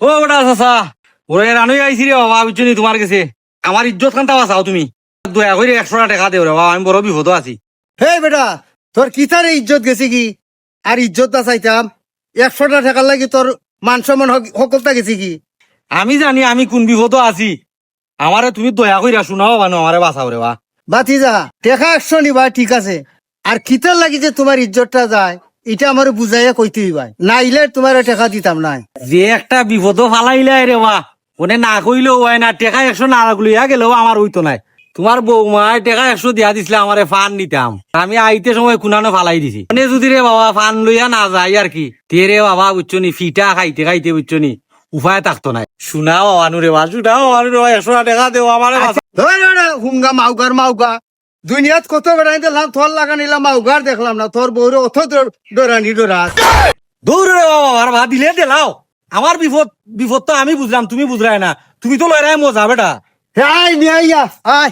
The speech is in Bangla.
ও বেটা চাচা ওরে রানুই আইছি রে বাবা বুঝছ নি তোমার কাছে? আমার ইজ্জত খান তাওয়া চাও তুমি। দয়া করে একশো টাকা দেও রে বাবা আমি বড় বিপদ আছি। হে বেটা তোর কিতারে ইজ্জত গেছে কি? আর ইজ্জত না চাইতাম একশোটা টাকার লাগি তোর মান সম্মান সকলটা গেছে কি? আমি জানি আমি কোন বিপদ আছি। আমারে তুমি দয়া করে শোনাও বানো আমারে বাঁচাও রে বা বাতি যা টেকা একশো নিবা ঠিক আছে। আর কিতার লাগি যে তোমার ইজ্জতটা যায় এটা আমার বুঝাইয়া কইতে হইবাই না ইলে তোমার টাকা দিতাম নাই। যে একটা বিপদ ফালাইলাই রে বা ওনে না কইলেও হয় না টেকা একশো না লইয়া গেলেও আমার হইতো নাই। তোমার বৌমায় টেকা একশো দিয়া দিছিলে আমারে ফান নিতাম। আমি আইতে সময় কুনানো ফালাই দিছি। মানে যদি রে বাবা ফান লইয়া না যায় আর কি তে রে বাবা বুঝছ নি ফিটা খাইতে খাইতে বুঝছ নি উপায় থাকতো নাই। শুনাও আনু রে বা শুনাও আনু রে বা একশো টাকা দেও আমারে হুঙ্গা মাউগার মাউগা। দুনিয়াত কত বেড়াই দিলাম তোর লাগা নিলাম মাউগার দেখলাম না তোর বউর অত ডোরানি ডোরা দূর রে বাবা আর ভা দিলে দেলাও আমার বিপদ বিপদ তো আমি বুঝলাম তুমি বুঝলাই না। তুমি তো লড়াই মজা বেটা। হ্যাঁ আয় নিয়ে আয়।